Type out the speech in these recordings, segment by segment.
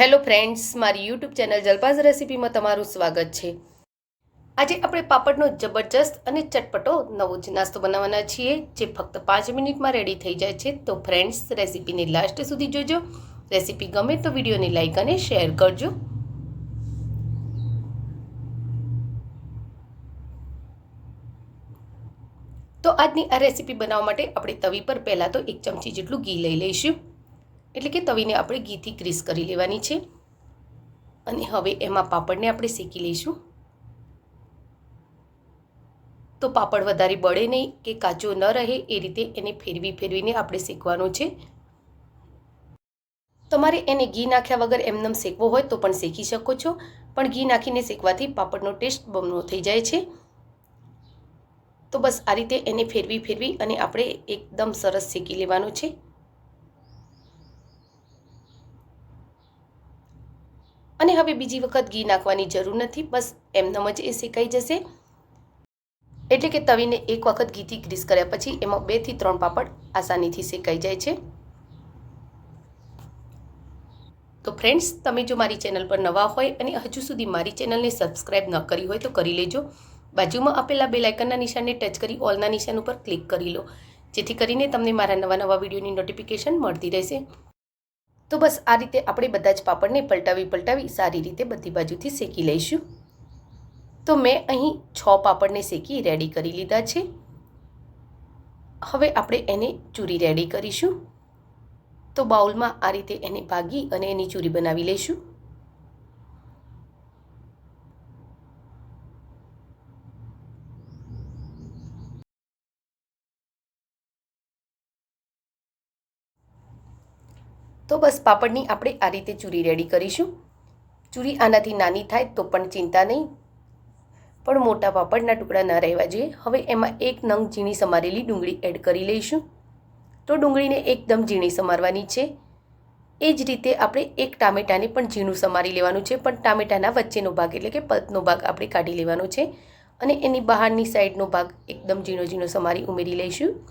Hello friends, મારી YouTube channel Jalpa's રેસિપીમાં તમારું સ્વાગત છે. આજે આપણે પાપડનો જબરજસ્ત અને ચટપટો નવો જ નાસ્તો બનાવવાના છીએ, જે ફક્ત પાંચ મિનિટમાં રેડી થઈ જાય છે. તો ફ્રેન્ડ્સ, રેસીપીને લાસ્ટ સુધી જોજો. રેસીપી ગમે તો વિડીયોને લાઇક અને શેર કરજો. તો આજની આ રેસીપી બનાવવા માટે આપણે તવી પર પહેલાં તો એક ચમચી જેટલું ઘી લઈ લઈશું. એટલે કે તવીને આપણે ઘીથી ગ્રીસ કરી લેવાની છે. અને હવે એમાં પાપડને આપણે શેકી લઈશું. તો પાપડ વધારે બળે નહીં કે કાચો ન રહે એ રીતે એને ફેરવી ફેરવીને આપણે શેકવાનો છે. તમારે એને ઘી નાખ્યા વગર એમનેમ શેકવો હોય તો પણ શેકી શકો છો. પણ ઘી નાખીને શેકવાથી પાપડનો ટેસ્ટ બમણો થઈ જાય છે. તો બસ આ રીતે એને ફેરવી ફેરવી અને આપણે એકદમ સરસ શેકી લેવાનું છે. અને હવે બીજી વખત ઘી નાખવાની જરૂર નથી. બસ એમનેમ જ એ શેકાઈ જશે. એટલે કે તવીને એક વખત ઘીથી ગ્રીસ કર્યા પછી એમાં બેથી ત્રણ પાપડ આસાનીથી શેકાઈ જાય છે. તો ફ્રેન્ડ્સ તમે જો મારી ચેનલ પર નવા હોય અને હજુ સુધી મારી ચેનલને સબસ્ક્રાઈબ ન કરી હોય તો કરી લેજો. બાજુમાં આપેલા બે લાઇકનના નિશાનને ટચ કરી ઓલના નિશાન ઉપર ક્લિક કરી લો. જેથી કરીને તમને મારા નવા નવા વિડીયોની નોટિફિકેશન મળતી રહેશે. તો બસ આ રીતે આપણે બધા જ પાપડને પલટાવી પલટાવી સારી રીતે બધી બાજુથી શેકી લઈશું. તો મેં અહીં છ પાપડને શેકી રેડી કરી લીધા છે. હવે આપણે એને ચૂરી રેડી કરીશું. તો બાઉલમાં આ રીતે એને ભાગી અને એની ચૂરી બનાવી લઈશું. તો બસ પાપડની આપણે આ રીતે ચૂરી રેડી કરીશું. ચૂરી આનાથી નાની થાય તો પણ ચિંતા નહીં. પણ મોટા પાપડના ટુકડા ના રહેવા જોઈએ. હવે એમાં એક નંગ ઝીણી સમારેલી ડુંગળી એડ કરી લઈશું. તો ડુંગળીને એકદમ ઝીણી સમારવાની છે. એ જ રીતે આપણે એક ટામેટાને પણ ઝીણું સમારી લેવાનું છે. પણ ટામેટાના વચ્ચેનો ભાગ એટલે કે પલ્પનો ભાગ આપણે કાઢી લેવાનો છે. અને એની બહારની સાઈડનો ભાગ એકદમ ઝીણો ઝીણો સમારી ઉમેરી લઈશું.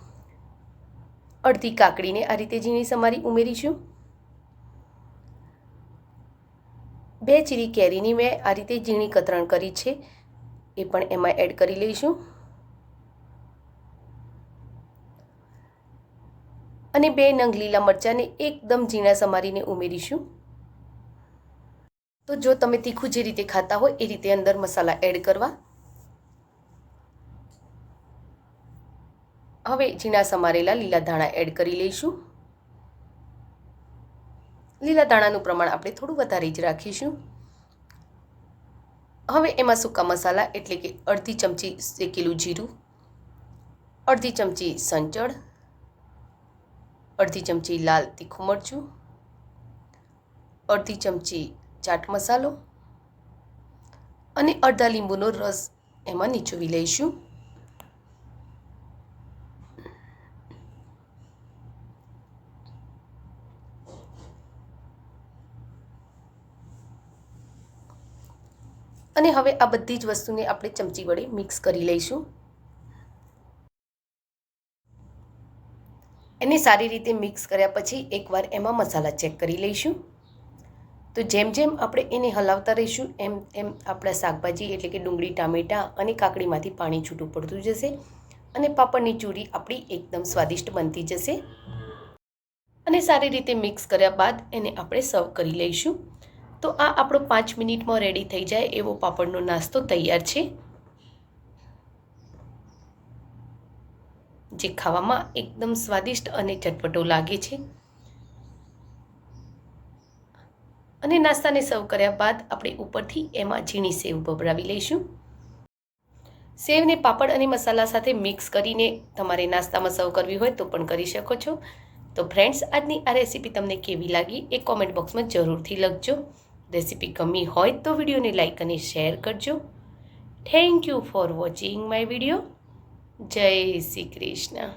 અડધી કાકડીને આ રીતે ઝીણી સમારી ઉમેરીશું. બે ચીરી કેરીની મેં આ રીતે ઝીણી કતરણ કરી છે. એ પણ એમાં એડ કરી લઈશું. અને બે નંગ લીલા મરચાંને એકદમ ઝીણા સમારીને ઉમેરીશું. તો જો તમે તીખું જે રીતે ખાતા હોય એ રીતે અંદર મસાલા એડ કરવા. હવે ઝીણા સમારેલા લીલા ધાણા એડ કરી લઈશું. લીલા દાણાનું પ્રમાણ આપણે થોડું વધારે જ રાખીશું. હવે એમાં સૂકા મસાલા એટલે કે અડધી ચમચી શેકેલું જીરું, અડધી ચમચી સંચળ, અડધી ચમચી લાલ તીખું મરચું, અડધી ચમચી ચાટ મસાલો અને અડધા લીંબુનો રસ એમાં નીચોવી લઈશું. અને હવે આ બધી જ વસ્તુને આપણે ચમચી વડે મિક્સ કરી લઈશું. એને સારી રીતે મિક્સ કર્યા પછી એકવાર એમાં મસાલા ચેક કરી લઈશું. તો જેમ જેમ આપણે એને હલાવતા રહીશું, એમ એમ આપણા શાકભાજી એટલે કે ડુંગળી, ટામેટાં અને કાકડીમાંથી પાણી છૂટું પડતું જશે અને પાપડની ચૂરી આપણી એકદમ સ્વાદિષ્ટ બનતી જશે. અને સારી રીતે મિક્સ કર્યા બાદ એને આપણે સર્વ કરી લઈશું. તો આ આપણો પાંચ મિનિટમાં રેડી થઈ જાય એવો પાપડનો નાસ્તો તૈયાર છે. જે ખાવામાં એકદમ સ્વાદિષ્ટ અને ચટપટો લાગે છે. અને નાસ્તાને સર્વ કર્યા બાદ આપણે ઉપરથી એમાં ઝીણી સેવ ભભરાવી લઈશું. સેવને પાપડ અને મસાલા સાથે મિક્સ કરીને તમારે નાસ્તામાં સર્વ કરવી હોય તો પણ કરી શકો છો. તો ફ્રેન્ડ્સ આજની આ રેસીપી તમને કેવી લાગી એ કોમેન્ટ બોક્સમાં જરૂરથી લખજો. રેસીપી ગમી હોય તો વિડીયોને લાઇક અને શેર કરજો. Thank you for watching my video જય શ્રી કૃષ્ણ.